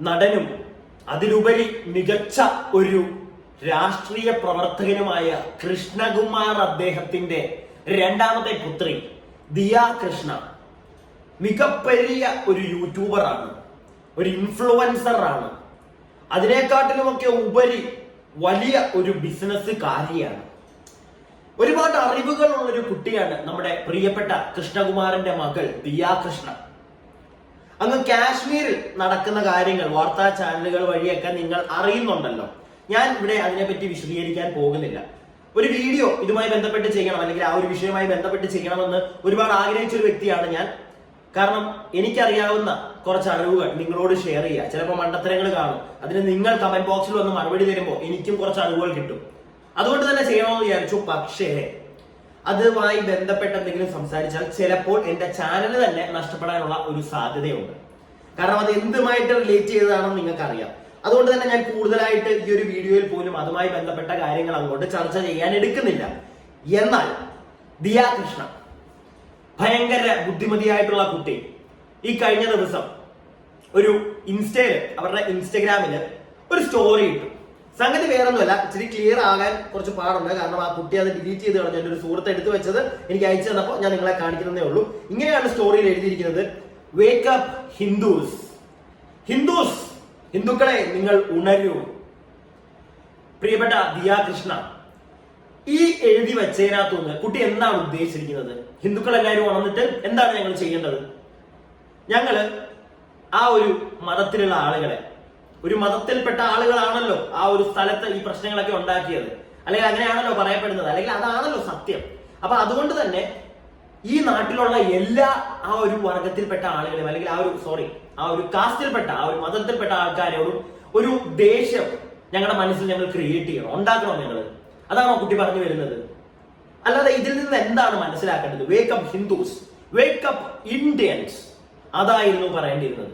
നടനും അതിലുപരി മികച്ച ഒരു രാഷ്ട്രീയ പ്രവർത്തകനുമായ കൃഷ്ണകുമാർ അദ്ദേഹത്തിന്റെ രണ്ടാമത്തെ പുത്രി ദിയ കൃഷ്ണ. മികപ്പെരിയ ഒരു യൂട്യൂബറാണ് ഒരു ഇൻഫ്ലുവൻസർ ആണ് അതിനെക്കാട്ടിലുമൊക്കെ ഉപരി വലിയ ഒരു ബിസിനസ് കാര്യമാണ് ഒരുപാട് അറിവുകളുള്ള ഒരു കുട്ടിയാണ് നമ്മുടെ പ്രിയപ്പെട്ട കൃഷ്ണകുമാറിന്റെ മകൾ ദിയ കൃഷ്ണ. അങ്ങ് കാശ്മീരിൽ നടക്കുന്ന കാര്യങ്ങൾ വാർത്താ ചാനലുകൾ വഴിയൊക്കെ നിങ്ങൾ അറിയുന്നുണ്ടല്ലോ. ഞാൻ ഇവിടെ അതിനെപ്പറ്റി വിശദീകരിക്കാൻ പോകുന്നില്ല. ഒരു വീഡിയോ ഇതുമായി ബന്ധപ്പെട്ട് ചെയ്യണം അല്ലെങ്കിൽ ആ ഒരു വിഷയവുമായി ബന്ധപ്പെട്ട് ചെയ്യണമെന്ന് ഒരുപാട് ആഗ്രഹിച്ച ഒരു വ്യക്തിയാണ് ഞാൻ. കാരണം എനിക്കറിയാവുന്ന കുറച്ച് അറിവുകൾ നിങ്ങളോട് ഷെയർ ചെയ്യുക. ചിലപ്പോൾ മണ്ടത്തരങ്ങൾ കാണും. അതിന് നിങ്ങൾ കമന്റ് ബോക്സിൽ വന്ന് മറുപടി തരുമ്പോൾ എനിക്കും കുറച്ച് അറിവുകൾ കിട്ടും. അതുകൊണ്ട് തന്നെ ചെയ്യണമെന്ന് വിചാരിച്ചു. പക്ഷേ അതുമായി ബന്ധപ്പെട്ട് എന്തെങ്കിലും സംസാരിച്ചാൽ ചിലപ്പോൾ എന്റെ ചാനൽ തന്നെ നഷ്ടപ്പെടാനുള്ള ഒരു സാധ്യതയുണ്ട്. കാരണം അത് എന്തുമായിട്ട് റിലേറ്റ് ചെയ്തതാണെന്ന് നിങ്ങൾക്ക് അറിയാം അതുകൊണ്ട് തന്നെ ഞാൻ കൂടുതലായിട്ട് ഈ ഒരു വീഡിയോയിൽ പോലും അതുമായി ബന്ധപ്പെട്ട കാര്യങ്ങൾ അങ്ങോട്ട് ചർച്ച ചെയ്യാൻ എടുക്കുന്നില്ല. എന്നാൽ ദിയാ കൃഷ്ണ ഭയങ്കര ബുദ്ധിമതിയായിട്ടുള്ള കുട്ടി ഈ കഴിഞ്ഞ ദിവസം ഒരു ഇൻസ്റ്റയിൽ അവരുടെ ഇൻസ്റ്റഗ്രാമിൽ ഒരു സ്റ്റോറി ഇട്ടു. സംഗതി വേറൊന്നുമല്ല. ഇച്ചിരി ക്ലിയർ ആകാൻ കുറച്ച് പാടുണ്ട്. കാരണം ആ കുട്ടി അത് ഡിലീറ്റ് ചെയ്ത് കളഞ്ഞു. ഒരു സുഹൃത്ത് എടുത്തു വെച്ചത് എനിക്ക് അയച്ചു തന്നപ്പോൾ ഞാൻ നിങ്ങളെ കാണിക്കുന്നതേ ഉള്ളൂ. ഇങ്ങനെയാണ് സ്റ്റോറിയിൽ എഴുതിയിരിക്കുന്നത്. വേക്കപ്പ് ഹിന്ദുസ് ഹിന്ദുസ് ഹിന്ദുക്കളെ നിങ്ങൾ ഉണരൂ. പ്രിയപ്പെട്ട ദിയാ കൃഷ്ണ ഈ എഴുതി വെച്ചതിനകത്തുനിന്ന് കുട്ടി എന്താണ് ഉദ്ദേശിച്ചിരിക്കുന്നത്? ഹിന്ദുക്കൾ എല്ലാവരും ഉണർന്നിട്ട് എന്താണ് ഞങ്ങൾ ചെയ്യേണ്ടത്? ഞങ്ങൾ ആ ഒരു മതത്തിലുള്ള ആളുകളെ ഒരു മതത്തിൽപ്പെട്ട ആളുകളാണല്ലോ ആ ഒരു സ്ഥലത്ത് ഈ പ്രശ്നങ്ങളൊക്കെ ഉണ്ടാക്കിയത്. അല്ലെങ്കിൽ അങ്ങനെയാണല്ലോ പറയപ്പെടുന്നത്. അല്ലെങ്കിൽ അതാണല്ലോ സത്യം. അപ്പൊ അതുകൊണ്ട് തന്നെ ഈ നാട്ടിലുള്ള എല്ലാ ആ ഒരു വർഗത്തിൽപ്പെട്ട ആളുകളെയും അല്ലെങ്കിൽ ആ ഒരു സോറി ആ ഒരു കാസ്റ്റിൽപ്പെട്ട ആ ഒരു മതത്തിൽപ്പെട്ട ആൾക്കാരോടും ഒരു ദേഷ്യം ഞങ്ങളുടെ മനസ്സിൽ ഞങ്ങൾ ക്രിയേറ്റ് ചെയ്യണം. ഉണ്ടാക്കണം ഞങ്ങൾ അതാണോ കുട്ടി പറഞ്ഞു വരുന്നത്? അല്ലാതെ ഇതിൽ നിന്ന് എന്താണ് മനസ്സിലാക്കേണ്ടത്? വേക്കപ്പ് ഹിന്ദുസ് വേക്കപ്പ് ഇന്ത്യൻസ് അതായിരുന്നു പറയേണ്ടിയിരുന്നത്.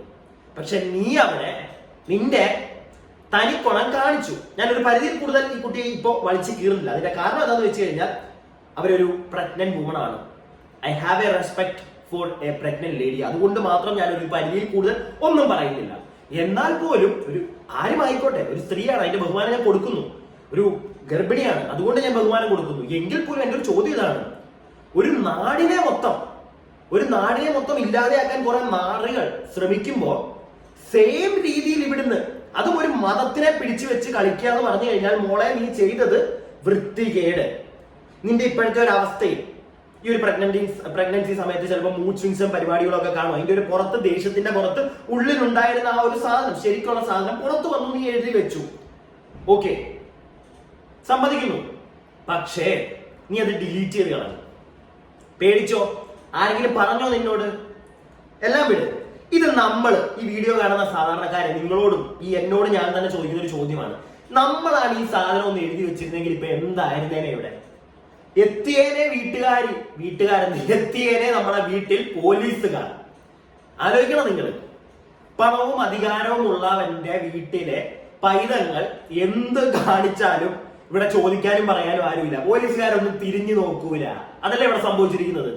പക്ഷെ നീ അവിടെ നിന്റെ തനിക്കുണം കാണിച്ചു. ഞാനൊരു പരിധിയിൽ കൂടുതൽ ഈ കുട്ടിയെ ഇപ്പോ വലിച്ചു കീറുന്നില്ല. അതിന്റെ കാരണം എന്താണെന്ന് വെച്ച് കഴിഞ്ഞാൽ അവരൊരു പ്രഗ്നന്റ് വുമൺ ആണ്. I have a respect for a pregnant lady അതുകൊണ്ട് മാത്രം ഞാൻ ഒരു പരിധിയിൽ കൂടുതൽ ഒന്നും പറയുന്നില്ല. എന്നാൽ പോലും ഒരു ആരും ആയിക്കോട്ടെ ഒരു സ്ത്രീയാണ് അതിന്റെ ബഹുമാനം ഞാൻ കൊടുക്കുന്നു. ഒരു ഗർഭിണിയാണ്. അതുകൊണ്ട് ഞാൻ ബഹുമാനം കൊടുക്കുന്നു. എങ്കിൽ പോലും എന്റെ ഒരു ചോദ്യം ഇതാണ്. ഒരു നാടിനെ മൊത്തം ഒരു നാടിനെ മൊത്തം ഇല്ലാതെയാക്കാൻ കുറെ നാടുകൾ ശ്രമിക്കുമ്പോൾ സെയിം രീതിയിൽ ഇവിടുന്ന് അതും ഒരു മതത്തിനെ പിടിച്ചു വെച്ച് കളിക്കുക എന്ന് പറഞ്ഞു കഴിഞ്ഞാൽ മോളെ നീ ചെയ്തത് വൃത്തികേട്. നിന്റെ ഇപ്പോഴത്തെ ഒരു അവസ്ഥയിൽ ഈ ഒരു പ്രഗ്നൻസി പ്രഗ്നൻസി സമയത്ത് ചിലപ്പോൾ മൂഡ് സ്വിങ്സും പരിപാടികളൊക്കെ കാണും. അതിന്റെ ഒരു പുറത്ത് ദേഷ്യത്തിന്റെ പുറത്ത് ഉള്ളിലുണ്ടായിരുന്ന ആ ഒരു സാധനം ശരിക്കുള്ള സാധനം പുറത്ത് വന്നു നീ എഴുതി വെച്ചു. ഓക്കെ സമ്മതിക്കുന്നു. പക്ഷേ നീ അത് ഡിലീറ്റ് ചെയ്ത് കളഞ്ഞു. പേടിച്ചോ? ആരെങ്കിലും പറഞ്ഞോ നിന്നോട്? എല്ലാം വിട്. ഇത് നമ്മൾ ഈ വീഡിയോ കാണുന്ന സാധാരണക്കാരെ നിങ്ങളോടും ഈ എന്നോട് ഞാൻ തന്നെ ചോദിക്കുന്ന ഒരു ചോദ്യമാണ്. നമ്മളാണ് ഈ സാധനം ഒന്ന് എഴുതി വെച്ചിരുന്നെങ്കിൽ ഇപ്പൊ എന്തായിരുന്നേനെ ഇവിടെ? എത്തിയേനെ വീട്ടുകാരി വീട്ടുകാരൻ എത്തിയേനെ നമ്മുടെ വീട്ടിൽ പോലീസുകാർ. ആലോചിക്കണം നിങ്ങൾ പണവും അധികാരവും ഉള്ളവന്റെ വീട്ടിലെ പൈതങ്ങൾ എന്ത് കാണിച്ചാലും ഇവിടെ ചോദിക്കാനും പറയാനും ആരുമില്ല. പോലീസുകാരൊന്നും തിരിഞ്ഞു നോക്കൂല. അതല്ലേ ഇവിടെ സംഭവിച്ചിരിക്കുന്നത്?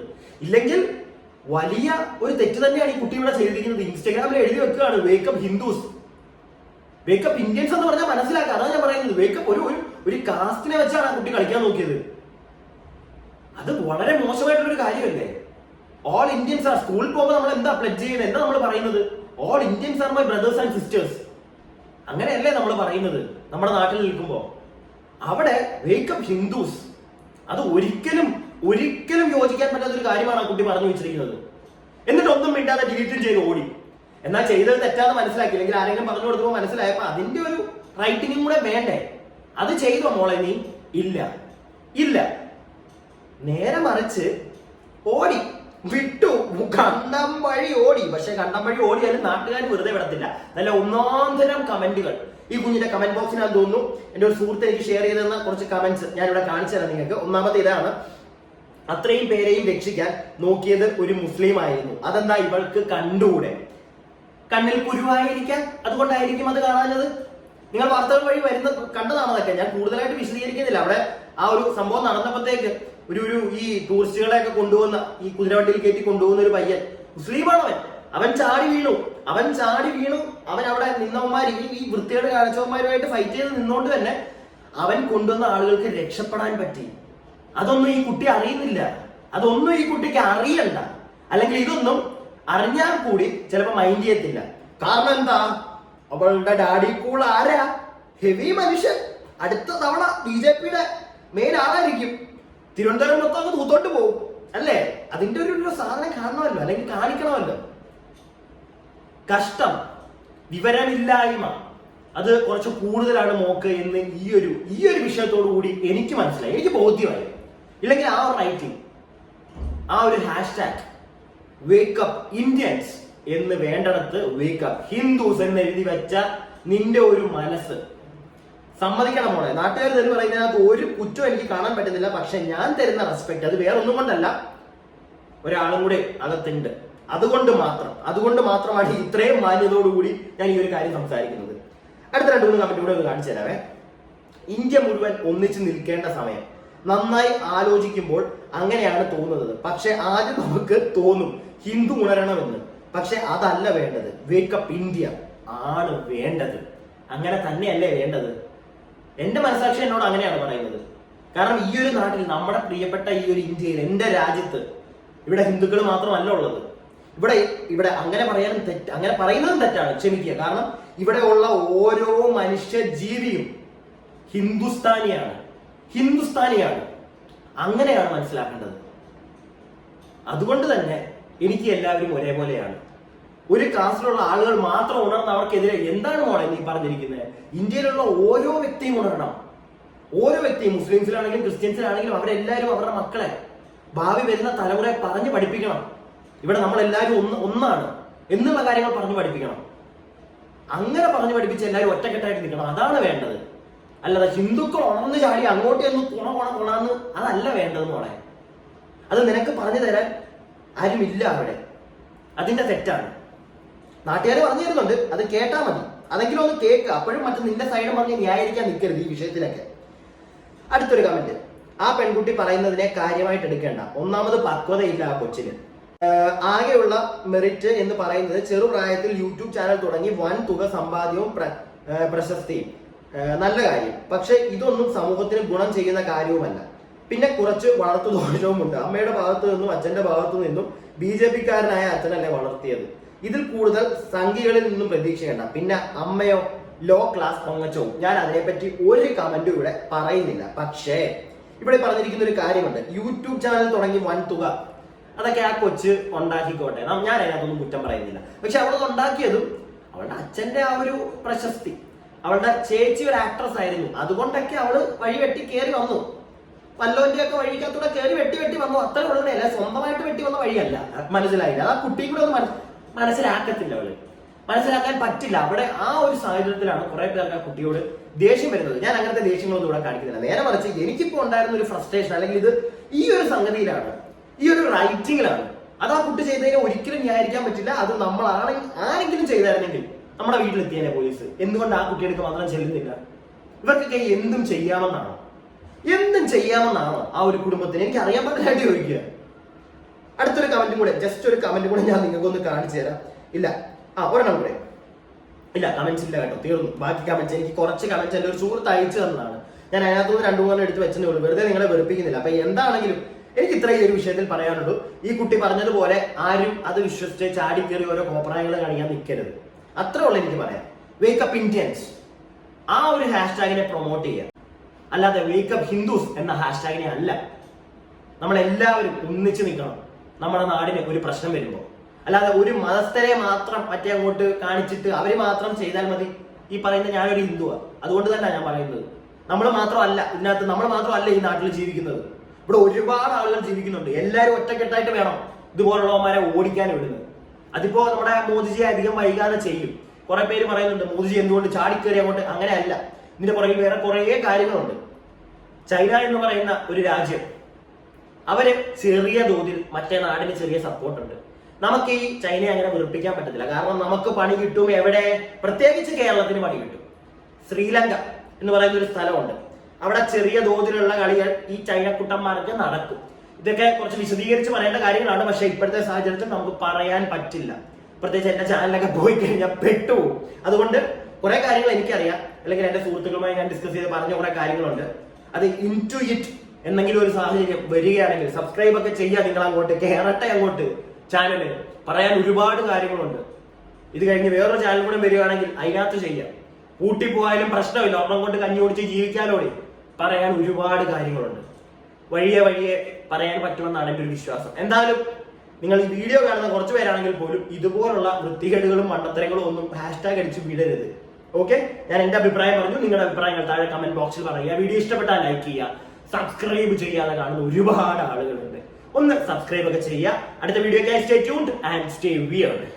ഇല്ലെങ്കിൽ വലിയ ഒരു തെറ്റ് തന്നെയാണ് ഈ കുട്ടി ഇവിടെ ചെയ്തിരിക്കുന്നത്. ഇൻസ്റ്റാഗ്രാമിൽ എഴുതി വെക്കുകയാണ് വേക്കപ്പ് ഹിന്ദുസ് വേക്കപ്പ് ഇന്ത്യൻസ് എന്ന് പറഞ്ഞാൽ മനസ്സിലാക്കുക. അതാണ് ഞാൻ പറയുന്നത്. വേക്കപ്പ് ഒരു ഒരു- കാസ്റ്റിനെ വെച്ചാണ് ആ കുട്ടി കളിക്കാൻ നോക്കിയത്. അത് വളരെ മോശമായിട്ടുള്ളൊരു കാര്യമല്ലേ? ഓൾ ഇന്ത്യൻസ് ആ സ്കൂളിൽ പോകുമ്പോൾ നമ്മൾ എന്താ പ്ലഡ് ചെയ്യുന്നത്? എന്താ നമ്മൾ പറയുന്നത്? All Indians are my brothers and sisters അങ്ങനെയല്ലേ നമ്മൾ പറയുന്നത്? നമ്മുടെ നാട്ടിൽ നിൽക്കുമ്പോൾ അവിടെ വേക്കപ്പ് ഹിന്ദുസ് അത് ഒരിക്കലും ഒരിക്കലും യോജിക്കാൻ പറ്റാത്ത ഒരു കാര്യമാണ് ആ കുട്ടി പറഞ്ഞു വെച്ചിരിക്കുന്നത്. എന്നിട്ട് ഒന്നും മിണ്ടാതെ ഡിലീറ്റും ചെയ്ത് ഓടി. എന്നാൽ ചെയ്തത് തെറ്റാന്ന് മനസ്സിലാക്കി. അല്ലെങ്കിൽ ആരെങ്കിലും പറഞ്ഞു കൊടുക്കുമ്പോൾ മനസ്സിലായപ്പോൾ അതിന്റെ ഒരു റൈറ്റിംഗും കൂടെ വേണ്ടേ? അത് ചെയ്തോ മോളെ നീ? ഇല്ല. ഇല്ല. നേരെ മറിച്ച് ഓടി. വിട്ടു. കണ്ടം വഴി ഓടി. പക്ഷെ കണ്ടം വഴി ഓടിയാലും നാട്ടുകാർ വെറുതെ വിടത്തില്ല. നല്ല ഒന്നാന്തരം കമന്റുകൾ ഈ കുഞ്ഞിന്റെ കമന്റ് ബോക്സിനകത്ത് തോന്നുന്നു. എന്റെ ഒരു സുഹൃത്ത് എനിക്ക് ഷെയർ ചെയ്തെന്ന കുറച്ച് കമന്റ്സ് ഞാൻ ഇവിടെ കാണിച്ചു തരാം നിങ്ങൾക്ക്. ഒന്നാമത്തെ ഇതാണ് അത്രയും പേരെയും രക്ഷിക്കാൻ നോക്കിയത് ഒരു മുസ്ലിം ആയിരുന്നു അതെന്താ ഇവൾക്ക് കണ്ടുകൂടെ? കണ്ണിൽ കുരുവായിരിക്കാൻ അതുകൊണ്ടായിരിക്കും അത് കാണാഞ്ഞത്? നിങ്ങൾ വാർത്തകൾ വഴി വരുന്ന കണ്ടതാണ് അതൊക്കെ ഞാൻ കൂടുതലായിട്ട് വിശദീകരിക്കുന്നില്ല. അവിടെ ആ ഒരു സംഭവം നടന്നപ്പോഴത്തേക്ക് ഒരു ഒരു ഈ ടൂറിസ്റ്റുകളെയൊക്കെ കൊണ്ടുവന്ന ഈ കുതിരവണ്ടിയിൽ കയറ്റി കൊണ്ടുപോകുന്ന ഒരു പയ്യൻ മുസ്ലിമാണ് അവൻ? അവൻ ചാടി വീണു. അവൻ ചാടി വീണു. അവൻ അവിടെ നിന്നവന്മാർ ഈ ഈ വൃത്തികേട് കാണിച്ചവന്മാരുമായിട്ട് ഫൈറ്റ് ചെയ്ത് നിന്നുകൊണ്ട് തന്നെ അവൻ കൊണ്ടുവന്ന ആളുകൾക്ക് രക്ഷപ്പെടാൻ പറ്റി. അതൊന്നും ഈ കുട്ടി അറിയുന്നില്ല. അതൊന്നും ഈ കുട്ടിക്ക് അറിയണ്ട. അല്ലെങ്കിൽ ഇതൊന്നും അറിഞ്ഞാൽ കൂടി ചിലപ്പോ മൈൻഡ് ചെയ്യത്തില്ല. കാരണം എന്താ? അവളുടെ ഡാഡി കൂൾ ആരാ? ഹെവി മനുഷ്യൻ. അടുത്ത തവണ ബി ജെ പിയുടെ മെയിൻ ആളായിരിക്കും. തിരുവനന്തപുരം മൊത്തം അങ്ങ് തൂത്തോട്ട് പോകും അല്ലേ? അതിന്റെ ഒരു സാധനം കാണണമല്ലോ. അല്ലെങ്കിൽ കാണിക്കണമല്ലോ. കഷ്ടം. വിവരമില്ലായ്മ. അത് കുറച്ച് കൂടുതലാണ് മോക്ക് എന്ന് ഈ ഒരു ഈ ഒരു വിഷയത്തോടു കൂടി എനിക്ക് മനസ്സിലായി. എനിക്ക് ബോധ്യമായി. ഇല്ലെങ്കിൽ ആ റൈറ്റിംഗ് ആ ഒരു ഹാഷ്ടാഗ് വേക്കപ്പ് ഇന്ത്യൻസ് എന്ന് വേണ്ടടത്ത് വേക്കപ്പ് ഹിന്ദുസ് എന്ന് എഴുതി വെച്ച നിന്റെ ഒരു മനസ്സ്. സമ്മതിക്കണം മോളെ. നാട്ടുകാർ തരും പറയുന്നതിനകത്ത് ഒരു കുറ്റം എനിക്ക് കാണാൻ പറ്റുന്നില്ല പക്ഷെ ഞാൻ തരുന്ന റെസ്പെക്ട് അത് വേറെ ഒന്നും കൊണ്ടല്ല. ഒരാളും കൂടെ അകത്തുണ്ട്. അതുകൊണ്ട് മാത്രം അതുകൊണ്ട് മാത്രമാണ് ഇത്രയും മാന്യതയോടുകൂടി ഞാൻ ഈ ഒരു കാര്യം സംസാരിക്കുന്നത്. അടുത്ത രണ്ട് മൂന്ന് കമന്റ് കൂടെ ഒന്ന് കാണിച്ചു തരാവേ. ഇന്ത്യ മുഴുവൻ ഒന്നിച്ച് നിൽക്കേണ്ട സമയം. നന്നായി ആലോചിക്കുമ്പോൾ അങ്ങനെയാണ് തോന്നുന്നത്. പക്ഷെ ആദ്യം നമുക്ക് തോന്നും ഹിന്ദു ഉണരണമെന്ന്. പക്ഷെ അതല്ല വേണ്ടത്. വേക്കപ്പ് ഇന്ത്യ ആണ് വേണ്ടത്. അങ്ങനെ തന്നെയല്ലേ വേണ്ടത്? എന്റെ മനസാക്ഷി എന്നോട് അങ്ങനെയാണ് പറയുന്നത്. കാരണം ഈ ഒരു നാട്ടിൽ നമ്മുടെ പ്രിയപ്പെട്ട ഈ ഒരു ഇന്ത്യയിൽ എന്റെ രാജ്യത്ത് ഇവിടെ ഹിന്ദുക്കൾ മാത്രമല്ല ഉള്ളത്. ഇവിടെ ഇവിടെ അങ്ങനെ പറയാനും തെറ്റ് അങ്ങനെ പറയുന്നതും തെറ്റാണ്. ക്ഷമിക്കുക. കാരണം ഇവിടെ ഉള്ള ഓരോ മനുഷ്യ ജീവിയും ഹിന്ദുസ്ഥാനിയാണ്. ഹിന്ദുസ്ഥാനിയാണ്. അങ്ങനെയാണ് മനസ്സിലാക്കേണ്ടത്. അതുകൊണ്ട് തന്നെ എനിക്ക് എല്ലാവരും ഒരേപോലെയാണ്. ഒരു ക്ലാസ്സിലുള്ള ആളുകൾ മാത്രം ഉണർന്ന് അവർക്കെതിരെ എന്താണ് മോളെ നീ പറഞ്ഞിരിക്കുന്നത് ഇന്ത്യയിലുള്ള ഓരോ വ്യക്തിയും ഉണരണം. ഓരോ വ്യക്തിയും മുസ്ലിംസിലാണെങ്കിലും ക്രിസ്ത്യൻസിലാണെങ്കിലും അവരെല്ലാവരും അവരുടെ മക്കളെ ഭാവി വരുന്ന തലമുറയെ പറഞ്ഞു പഠിപ്പിക്കണം. ഇവിടെ നമ്മൾ എല്ലാവരും ഒന്ന് ഒന്നാണ്. എന്നുള്ള കാര്യങ്ങൾ പറഞ്ഞു പഠിപ്പിക്കണം. അങ്ങനെ പറഞ്ഞു പഠിപ്പിച്ച് എല്ലാവരും ഒറ്റക്കെട്ടായിട്ട് നിൽക്കണം. അതാണ് വേണ്ടത്. അല്ലാതെ ഹിന്ദുക്കൾ ഉണർന്ന് ചാടി അങ്ങോട്ട് ഒന്ന് കുണ കുണ കുണന്ന് അതല്ല വേണ്ടത് മോളെ അത് നിനക്ക് പറഞ്ഞു തരാൻ ആരുമില്ല അവിടെ. അതിന്റെ തെറ്റാണ്. നാട്ടുകാർ പറഞ്ഞു തരുന്നുണ്ട്. അത് കേട്ടാ മതി. അതെങ്കിലും ഒന്ന് കേൾക്കുക അപ്പോഴും മറ്റു നിന്റെ സൈഡ് പറഞ്ഞ് ന്യായീകരിക്കാൻ നിൽക്കരുത് ഈ വിഷയത്തിലൊക്കെ. അടുത്തൊരു കമന്റ് ആ പെൺകുട്ടി പറയുന്നതിനെ കാര്യമായിട്ട് എടുക്കേണ്ട. ഒന്നാമത് പക്വതയില്ല ആ കൊച്ചിന്. ആകെയുള്ള മെറിറ്റ് എന്ന് പറയുന്നത് ചെറുപ്രായത്തിൽ യൂട്യൂബ് ചാനൽ തുടങ്ങി വൻ തുക സമ്പാദ്യവും പ്ര- പ്രശസ്തിയും. നല്ല കാര്യം. പക്ഷെ ഇതൊന്നും സമൂഹത്തിന് ഗുണം ചെയ്യുന്ന കാര്യവുമല്ല. പിന്നെ കുറച്ച് വളർത്തു ദോഷവുമുണ്ട്. അമ്മയുടെ ഭാഗത്തു നിന്നും അച്ഛന്റെ ഭാഗത്തു നിന്നും ബി ജെ പിക്കാരനായ അച്ഛനല്ലേ വളർത്തിയത്. ഇതിൽ കൂടുതൽ സംഖ്യകളിൽ നിന്നും പ്രതീക്ഷിക്കേണ്ട പിന്നെ അമ്മയോ ലോ ക്ലാസ് പൊങ്ങച്ചവും ഞാൻ അതിനെപ്പറ്റി ഒരു കമന്റും ഇവിടെ പറയുന്നില്ല. പക്ഷേ ഇവിടെ പറഞ്ഞിരിക്കുന്ന ഒരു കാര്യമുണ്ട്. യൂട്യൂബ് ചാനൽ തുടങ്ങി വൻ തുക. അതൊക്കെ ആ കൊച്ച് ഉണ്ടാക്കിക്കോട്ടെ. ഞാൻ അതിനകത്തൊന്നും കുറ്റം പറയുന്നില്ല. പക്ഷെ അവളത് ഉണ്ടാക്കിയതും അവളുടെ അച്ഛന്റെ ആ ഒരു പ്രശസ്തി. അവളുടെ ചേച്ചി ഒരു ആക്ട്രസ് ആയിരുന്നു. അതുകൊണ്ടൊക്കെ അവൾ വഴി വെട്ടി കയറി വന്നു. വല്ലോന്റെ ഒക്കെ വഴിക്കത്തൂടെ കയറി വെട്ടി വെട്ടി വന്നു. അത്ര ഉള്ളതേ അല്ല സ്വന്തമായിട്ട് വെട്ടി വന്ന വഴിയല്ല. മനസ്സിലായില്ല. അത് ആ കുട്ടിയും കൂടെ ഒന്ന് മനസ്- മനസ്സിലാക്കത്തില്ല അവൾ. മനസ്സിലാക്കാൻ പറ്റില്ല. അവിടെ ആ ഒരു സാഹചര്യത്തിലാണ് കുറെ പേർക്ക് ആ കുട്ടിയോട് ദേഷ്യം വരുന്നത്. ഞാൻ അങ്ങനത്തെ ദേഷ്യങ്ങളൊന്നും ഇവിടെ കാണിക്കുന്നില്ല. നേരെ മറിച്ച് എനിക്കിപ്പോ ഉണ്ടായിരുന്ന ഒരു ഫ്രസ്ട്രേഷൻ അല്ലെങ്കിൽ ഇത് ഈ ഒരു സംഗതിയിലാണ്. ഈ ഒരു റൈറ്റിംഗിലാണ് അത് ആ കുട്ടി ചെയ്തതിനെ ഒരിക്കലും ന്യായീകരിക്കാൻ പറ്റില്ല. അത് നമ്മളാണെങ്കിൽ ആരെങ്കിലും ചെയ്തായിരുന്നെങ്കിൽ നമ്മുടെ വീട്ടിലെത്തിയാലേ പോലീസ്? എന്തുകൊണ്ട് ആ കുട്ടിയെടുക്ക് മാത്രം ചെല്ലുന്നില്ല? കൈ എന്തും ചെയ്യാമെന്നാണോ? എന്തും ചെയ്യാമെന്നാണോ ആ ഒരു കുടുംബത്തിന്? എനിക്ക് അറിയാൻ പറ്റാണ്ട് ചോദിക്കുക. അടുത്തൊരു കമന്റും കൂടെ ജസ്റ്റ് ഒരു കമന്റ് കൂടെ ഞാൻ നിങ്ങൾക്ക് ഒന്ന് കാണിച്ചു തരാം. ഇല്ല. ആ ഒരെണ്ണം കൂടെ. ഇല്ല കമന്റ്സ് ഇല്ല കേട്ടോ. തീർന്നു. ബാക്കി കമന്റ്സ് എനിക്ക് കുറച്ച് കമന്റ്സ് എന്റെ ഒരു സുഹൃത്ത് അയച്ചു തന്നതാണ്. ഞാൻ അതിനകത്തുനിന്ന് രണ്ടു മൂന്നെണ്ണം എടുത്ത് വെച്ചതേ ഉള്ളൂ. വെറുതെ നിങ്ങളെ വെറുപ്പിക്കുന്നില്ല. അപ്പൊ എന്താണെങ്കിലും എനിക്ക് ഇത്ര ഈ ഒരു വിഷയത്തിൽ പറയാനുള്ളൂ. ഈ കുട്ടി പറഞ്ഞതുപോലെ ആരും അത് വിശ്വസിച്ച് ചാടി കയറി ഓരോ കോപ്രായങ്ങൾ കാണിക്കാൻ നിൽക്കരുത്. അത്രേ ഉള്ളൂ എനിക്ക് പറയാം വേക്കപ്പ് ഇന്ത്യൻസ് ആ ഒരു ഹാഷ്ടാഗിനെ പ്രൊമോട്ട് ചെയ്യുക. അല്ലാതെ വേക്കപ്പ് ഹിന്ദുസ് എന്ന ഹാഷ്ടാഗിനെ അല്ല. നമ്മളെല്ലാവരും ഒന്നിച്ച് നിൽക്കണം. നമ്മുടെ നാടിന് ഒരു പ്രശ്നം വരുമ്പോൾ. അല്ലാതെ ഒരു മതസ്ഥരെ മാത്രം മറ്റേ അങ്ങോട്ട് കാണിച്ചിട്ട് അവർ മാത്രം ചെയ്താൽ മതി. ഈ പറയുന്ന ഞാനൊരു ഹിന്ദുവാ. അതുകൊണ്ട് തന്നെ ഞാൻ പറയുന്നത്. നമ്മൾ മാത്രമല്ല ഇതിനകത്ത് നമ്മൾ മാത്രമല്ല ഈ നാട്ടിൽ ജീവിക്കുന്നത്. ഇവിടെ ഒരുപാട് ആളുകൾ ജീവിക്കുന്നുണ്ട്. എല്ലാവരും ഒറ്റക്കെട്ടായിട്ട് വേണം ഇതുപോലുള്ളവന്മാരെ ഓടിക്കാൻ വിടുന്നത് അതിപ്പോ നമ്മുടെ മോദിജി അധികം വൈകാതെ ചെയ്യും. കുറെ പേര് പറയുന്നുണ്ട് മോദിജി എന്തുകൊണ്ട് ചാടിക്കേറി അങ്ങോട്ട്? അങ്ങനെയല്ല. ഇതിന്റെ പുറകിൽ വേറെ കുറേ കാര്യങ്ങളുണ്ട്. ചൈന എന്ന് പറയുന്ന ഒരു രാജ്യം അവർ ചെറിയ തോതിൽ മറ്റേ നാടിന് ചെറിയ സപ്പോർട്ട് ഉണ്ട്. നമുക്ക് ഈ ചൈനയെ അങ്ങനെ വെറുപ്പിക്കാൻ പറ്റത്തില്ല. കാരണം നമുക്ക് പണി കിട്ടും എവിടെ? പ്രത്യേകിച്ച് കേരളത്തിന് പണി കിട്ടും. ശ്രീലങ്ക എന്ന് പറയുന്ന ഒരു സ്ഥലമുണ്ട്. അവിടെ ചെറിയ തോതിലുള്ള കളികൾ ഈ ചൈനക്കുട്ടന്മാർക്ക് നടക്കും. ഇതൊക്കെ കുറച്ച് വിശദീകരിച്ച് പറയേണ്ട കാര്യങ്ങളാണ്. പക്ഷെ ഇപ്പോഴത്തെ സാഹചര്യത്തിൽ നമുക്ക് പറയാൻ പറ്റില്ല. പ്രത്യേകിച്ച് എന്റെ ചാനലൊക്കെ പോയി കഴിഞ്ഞാൽ പെട്ടുപോകും അതുകൊണ്ട് കുറെ കാര്യങ്ങൾ എനിക്കറിയാം. അല്ലെങ്കിൽ എന്റെ സുഹൃത്തുക്കളുമായി ഞാൻ ഡിസ്കസ് ചെയ്ത് പറഞ്ഞ കുറെ കാര്യങ്ങളുണ്ട്. അത് ഇന്റു ഇറ്റ് എന്തെങ്കിലും ഒരു സാഹചര്യം വരികയാണെങ്കിൽ സബ്സ്ക്രൈബ് ഒക്കെ ചെയ്യുക നിങ്ങൾ അങ്ങോട്ട് കേറട്ടെ അങ്ങോട്ട് ചാനൽ പറയാൻ ഒരുപാട് കാര്യങ്ങളുണ്ട്. ഇത് കഴിഞ്ഞ് വേറൊരു ചാനൽ കൂടെ വരികയാണെങ്കിൽ അതിനകത്ത് ചെയ്യാം. കൂട്ടി പോയാലും പ്രശ്നമില്ല. ഒരെണ്ണം കൊണ്ട് കഞ്ഞി കുടിച്ച് ജീവിക്കാനോടി പറയാൻ ഒരുപാട് കാര്യങ്ങളുണ്ട്. വഴിയെ വഴിയെ പറയാൻ പറ്റുമെന്നാണ് എന്റെ ഒരു വിശ്വാസം. എന്തായാലും നിങ്ങൾ ഈ വീഡിയോ കാണുന്ന കുറച്ച് പേരാണെങ്കിൽ പോലും ഇതുപോലുള്ള വൃത്തികേടുകളും മണ്ടത്തരങ്ങളും ഒന്നും ഹാഷ്ടാഗ് അടിച്ച് വിടരുത്. ഓക്കെ ഞാൻ എന്റെ അഭിപ്രായം പറഞ്ഞു നിങ്ങളുടെ അഭിപ്രായങ്ങൾ താഴെ കമന്റ് ബോക്സിൽ പറയുക. വീഡിയോ ഇഷ്ടപ്പെട്ടാൽ ലൈക്ക് ചെയ്യുക സബ്സ്ക്രൈബ് ചെയ്യാതെ കാണുന്ന ഒരുപാട് ആളുകളുണ്ട്. ഒന്ന് സബ്സ്ക്രൈബ് ഒക്കെ ചെയ്യുക. അടുത്ത video stay tuned and stay weird